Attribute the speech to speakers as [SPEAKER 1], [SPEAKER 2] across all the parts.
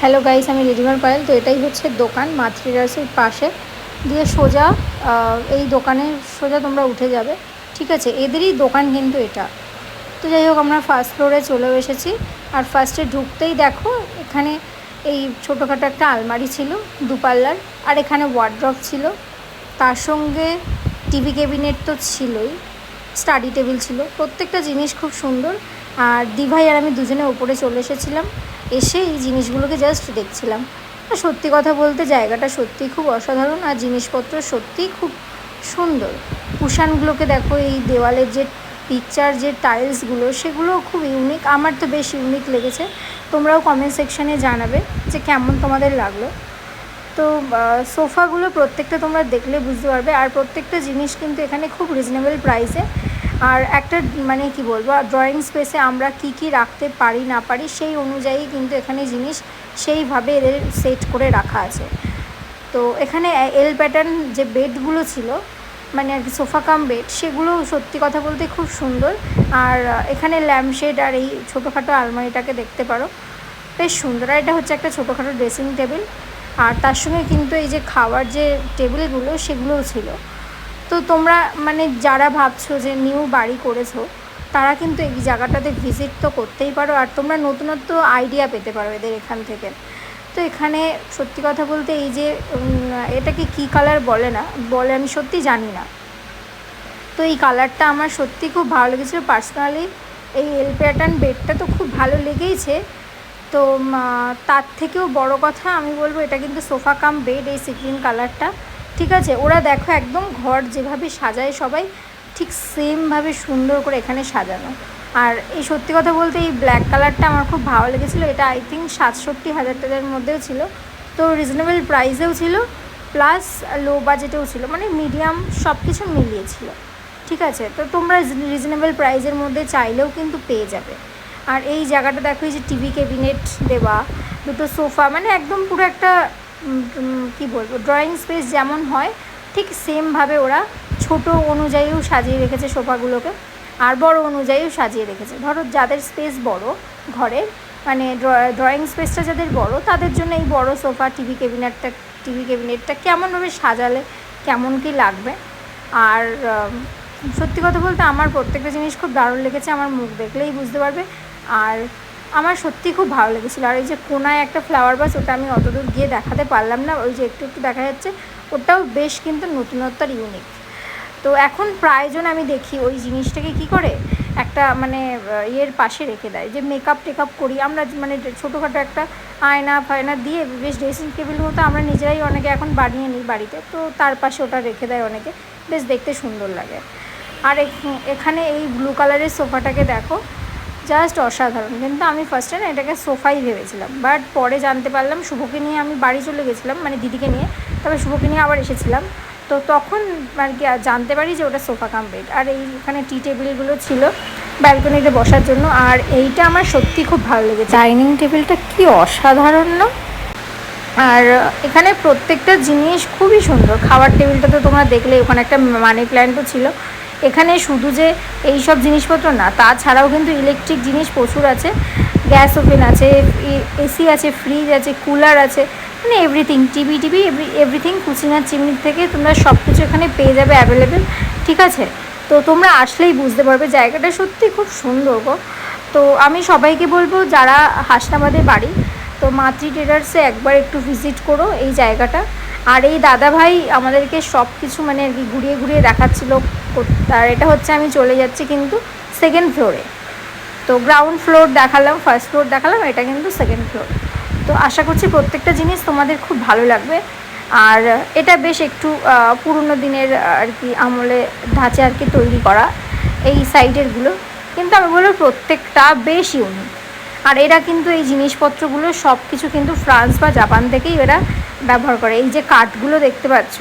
[SPEAKER 1] Hello guys আমি রেডিমার পায়েল। তো এটাই হচ্ছে দোকান মাতৃরাসের পাশে। দিয়ে সোজা এই দোকানে সোজা তোমরা উঠে যাবে। ঠিক আছে, এদেরই দোকান কিন্তু এটা। তো যাই হোক, আমরা ফার্স্ট ফ্লোরে চলেও এসেছি। আর ফার্স্টে ঢুকতেই দেখো, এখানে এই ছোটোখাটো একটা আলমারি ছিল, দুপাল্লার। আর এখানে ওয়ার্ড্রপ ছিল। তার সঙ্গে টিভি ক্যাবিনেট তো ছিলই। স্টাডি টেবিল ছিল। প্রত্যেকটা জিনিস খুব সুন্দর। আর দিভাই আর আমি দুজনে ওপরে চলে এসেছিলাম। এসে এই জিনিসগুলোকে জাস্ট দেখছিলাম। সত্যি কথা বলতে জায়গাটা সত্যিই খুব অসাধারণ আর জিনিসপত্র সত্যিই খুব সুন্দর। কুশানগুলোকে দেখো, এই দেওয়ালের যে পিকচার যে টাইলসগুলো সেগুলো খুব ইউনিক আমার তো বেশ ইউনিক লেগেছে। তোমরাও কমেন্ট সেকশানে জানাবে যে কেমন তোমাদের লাগল। তো সোফাগুলো প্রত্যেকটা তোমরা দেখলে বুঝতে পারবে। আর প্রত্যেকটা জিনিস কিন্তু এখানে খুব রিজনেবল প্রাইসে আর একটা মানে কি বলব ড্রয়িং স্পেসে আমরা কি কি রাখতে পারি, না পারি, সেই অনুযায়ী কিন্তু এখানে জিনিস সেইভাবে এদের সেট করে রাখা আছে। তো এখানে এল প্যাটার্ন যে বেডগুলো ছিল মানে আর কি সোফা কাম বেড সেগুলো সত্যি কথা বলতে খুব সুন্দর। আর এখানে ল্যাম্পশেড আর এই ছোটোখাটো আলমারিটাকে দেখতে পারো, বেশ সুন্দর। আর এটা হচ্ছে একটা ছোটোখাটো ড্রেসিং টেবিল আর তার সঙ্গে কিন্তু এই যে খাওয়ার যে টেবিলগুলো সেগুলোও ছিল। তো তোমরা মানে যারা ভাবছ যে নিউ বাড়ি করেছ, তারা কিন্তু এই জায়গাটাতে ভিজিট তো করতেই পারো। আর তোমরা নতুনত্ব আইডিয়া পেতে পারো এদের এখান থেকে। তো এখানে সত্যি কথা বলতে এই যে এটাকে কী কালার বলে না, বলে আমি সত্যি জানি না। তো এই কালারটা আমার সত্যি খুব ভালো লেগেছিলো। পার্সোনালি এই এল প্যাটার্ন বেডটা তো খুব ভালো লেগেইছে। তো তার থেকেও বড় কথা আমি বলব, এটা কিন্তু সোফা কাম বেড এই সিগ্রিন কালারটা ঠিক আছে? ওরা দেখো একদম ঘর যেভাবে সাজায় সবাই, ঠিক সেমভাবে সুন্দর করে এখানে সাজানো। আর এই সত্যি কথা বলতে এই ব্ল্যাক কালারটা আমার খুব ভালো লেগেছিলো। এটা আই থিঙ্ক সাতষট্টি হাজার টাকার মধ্যেও ছিল। তো রিজনেবল প্রাইসেও ছিল প্লাস লো বাজেটেও ছিল। মানে মিডিয়াম সব কিছু মিলিয়েছিল ঠিক আছে? তো তোমরা রিজনেবল প্রাইসের মধ্যে চাইলেও কিন্তু পেয়ে যাবে। আর এই জায়গাটা দেখো, এই যে টিভি ক্যাবিনেট দেওয়া, দুটো সোফা মানে একদম পুরো একটা কি বলব ড্রয়িং স্পেস যেমন হয়, ঠিক সেমভাবে ওরা ছোট অনুযায়ীও সাজিয়ে রেখেছে সোফাগুলোকে, আর বড় অনুযায়ীও সাজিয়ে রেখেছে। ধরো যাদের স্পেস বড় ঘরের মানে ড্রয়িং স্পেসটা যাদের বড়, তাদের জন্য এই বড় সোফা টিভি ক্যাবিনেটটা টিভি ক্যাবিনেটটা কেমনভাবে সাজালে, কেমন কি লাগবে? আর সত্যি কথা বলতে আমার প্রত্যেকটা জিনিস খুব দারুণ লেগেছে, আমার মুখ দেখলেই বুঝতে পারবে। আর আমার সত্যি খুব ভালো লেগেছিলো। আর এই যে কোনায় একটা ফ্লাওয়ার বাস ওটা আমি অত দূর গিয়ে দেখাতে পারলাম না। ওই যে একটু একটু দেখা যাচ্ছে, ওটাও বেশ কিন্তু নতুনত্ব আর ইউনিক তো এখন প্রায়জন আমি দেখি ওই জিনিসটাকে কি করে? একটা মানে ইয়ের পাশে রেখে দেয়। যে মেকআপ টেকআপ করি। আমরা মানে ছোটোখাটো একটা আয়না ফায়না দিয়ে বেশ ড্রেসিং টেবিল মতো আমরা নিজেরাই অনেকে এখন বানিয়ে নিই বাড়িতে। তো তার পাশে ওটা রেখে দেয় অনেকে। বেশ দেখতে সুন্দর লাগে। আর এখ- এখানে এই ব্লু কালারের সোফাটাকে দেখো। জাস্ট অসাধারণ। কিন্তু আমি ফার্স্টে না এটাকে সোফাই ভেবেছিলাম। বাট পরে জানতে পারলাম শুভকে নিয়ে আমি বাড়ি চলে গেছিলাম মানে দিদিকে নিয়ে। তবে শুভকে নিয়ে আবার এসেছিলাম। তো তখন আর কি জানতে পারি যে ওটা সোফা কাম বেড আর এইখানে টি টেবিলগুলো ছিল ব্যালকনিতে বসার জন্য। আর এইটা আমার সত্যি খুব ভালো লেগেছে। ডাইনিং টেবিলটা কি অসাধারণ না? আর এখানে প্রত্যেকটা জিনিস খুবই সুন্দর। খাবার টেবিলটা তো তোমরা দেখলে, ওখানে একটা মানি প্ল্যান্টও ছিল। এখানে শুধু যে এই সব জিনিসপত্র না তাছাড়াও কিন্তু ইলেকট্রিক জিনিস প্রচুর আছে। গ্যাস ওভেন আছে এসি আছে ফ্রিজ আছে কুলার আছে মানে এভরিথিং টিভি টিভি এভরিথিং কুচিং আর চিমনির থেকে তোমরা সব কিছু এখানে পেয়ে যাবে অ্যাভেলেবেল ঠিক আছে? তো তোমরা আসলেই বুঝতে পারবে জায়গাটা সত্যি খুব সুন্দর গো। তো আমি সবাইকে বলব যারা হাসনাবাদে বাড়ি, তো মাতৃ ট্রেডার্সে একবার একটু ভিজিট করো এই জায়গাটা। আর এই দাদা ভাই আমাদেরকে সব কিছু মানে আর কি ঘুরিয়ে ঘুরিয়ে দেখাচ্ছিল আর এটা হচ্ছে আমি চলে যাচ্ছি কিন্তু সেকেন্ড ফ্লোরে তো গ্রাউন্ড ফ্লোর দেখালাম ফার্স্ট ফ্লোর দেখালাম, এটা কিন্তু সেকেন্ড ফ্লোর তো আশা করছি প্রত্যেকটা জিনিস তোমাদের খুব ভালো লাগবে। আর এটা বেশ একটু পুরনো দিনের আর কি আমলে ধাঁচে আর কি তৈরি করা এই সাইডেরগুলো কিন্তু আমি বলব প্রত্যেকটা বেশ ইউনিক আর এরা কিন্তু এই জিনিসপত্রগুলো সব কিছু কিন্তু ফ্রান্স বা জাপান থেকেই এরা ব্যবহার করে। এই যে কাঠগুলো দেখতে পাচ্ছ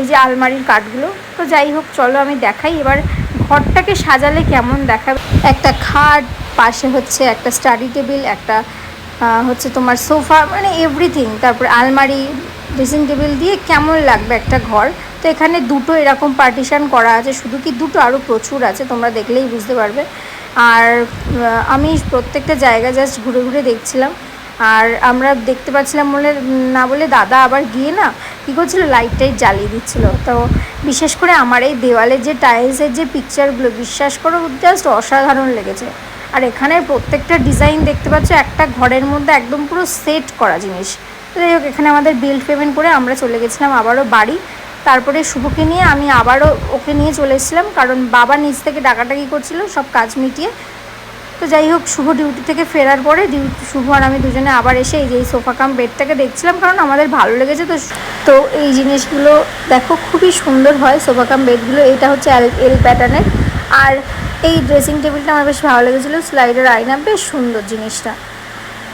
[SPEAKER 1] এই যে আলমারির কাঠগুলো। তো যাই হোক, চলো আমি দেখাই। এবার ঘরটাকে সাজালে কেমন দেখাবে? একটা খাট, পাশে হচ্ছে একটা স্টাডি টেবিল একটা হচ্ছে তোমার সোফা মানে এভরিথিং তারপরে আলমারি ড্রেসিং টেবিল দিয়ে কেমন লাগবে একটা ঘর? তো এখানে দুটো এরকম পার্টিশন করা আছে। শুধু কি দুটো? আরও প্রচুর আছে, তোমরা দেখলেই বুঝতে পারবে। আর আমি প্রত্যেকটা জায়গা জাস্ট ঘুরে ঘুরে দেখছিলাম। আর আমরা দেখতে পাচ্ছিলাম বলে, না বলে দাদা আবার গিয়ে না কী করছিল লাইট টাইট জ্বালিয়ে দিচ্ছিল। তো বিশেষ করে আমার এই দেওয়ালের যে টাইলসের যে পিকচারগুলো বিশ্বাস করো জাস্ট অসাধারণ লেগেছে। আর এখানে প্রত্যেকটা ডিজাইন দেখতে পাচ্ছ, একটা ঘরের মধ্যে একদম পুরো সেট করা জিনিস। যাই হোক, এখানে আমাদের বিল পেমেন্ট করে আমরা চলে গেছিলাম আবারও বাড়ি। তারপরে শুভকে নিয়ে আমি আবারও ওকে নিয়ে চলে এসেছিলাম, কারণ বাবা নিজ থেকে ডাকাডাকি করছিল, সব কাজ মিটিয়ে। তো যাই হোক, শুভ ডিউটি থেকে ফেরার পরে ডিউটি শুভ আর আমি দুজনে আবার এসে এই যে এই সোফা কাম বেডটাকে দেখছিলাম, কারণ আমাদের ভালো লেগেছে তো। তো এই জিনিসগুলো দেখো খুবই সুন্দর হয় সোফা কাম বেডগুলো এটা হচ্ছে এল এল প্যাটার্নের আর এই ড্রেসিং টেবিলটা আমার বেশ ভালো লেগেছিলো স্লাইডের আয়না, বেশ সুন্দর জিনিসটা।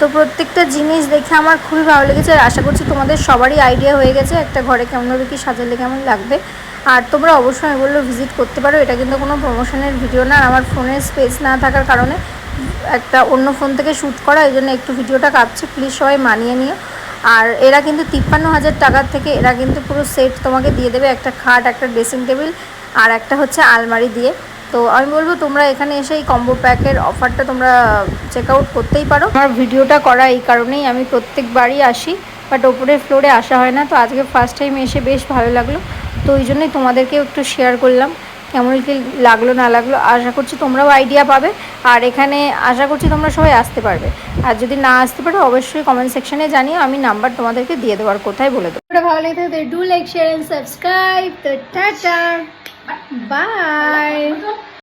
[SPEAKER 1] তো প্রত্যেকটা জিনিস দেখে আমার খুবই ভালো লেগেছে আর আশা করছি তোমাদের সবারই আইডিয়া হয়ে গেছে একটা ঘরে কেমনভাবে কি সাজালে কেমন লাগবে। আর তোমরা অবশ্যই বলল ভিজিট করতে পারো, এটা কিন্তু কোনো প্রমোশনের ভিডিও না আমার ফোনের স্পেস না থাকার কারণে একটা অন্য ফোন থেকে শ্যুট করা, এই জন্য একটু ভিডিওটা কাঁপছে প্লিজ সবাই মানিয়ে নিও। আর এরা কিন্তু তিপ্পান্ন হাজার টাকার থেকে এরা কিন্তু পুরো সেট তোমাকে দিয়ে দেবে একটা খাট, একটা ড্রেসিং টেবিল আর একটা হচ্ছে আলমারি দিয়ে। তো আমি বলব তোমরা এখানে এসে এই কম্বো প্যাকের অফারটা তোমরা চেক আউট করতেই পারো। আমার ভিডিওটা করা এই কারণেই আমি প্রত্যেকবারই আসি বাট ওপরের ফ্লোরে আসা হয় না, তো আজকে ফার্স্ট টাইম এসে বেশ ভালো লাগল। তো ওই জন্যই তোমাদেরকেও একটু শেয়ার করলাম, কেমন কি লাগল, না লাগল, আশা করছি তোমরাও আইডিয়া পাবে। আর এখানে আশা করছি তোমরা সবাই আসতে পারবে। আর যদি না আসতে পারো, অবশ্যই কমেন্ট সেকশনে জানিও, আমি নাম্বার তোমাদেরকে দিয়ে দেওয়ার কোথায় বলে দেবো। ভালো লেগে do like share and subscribe bye.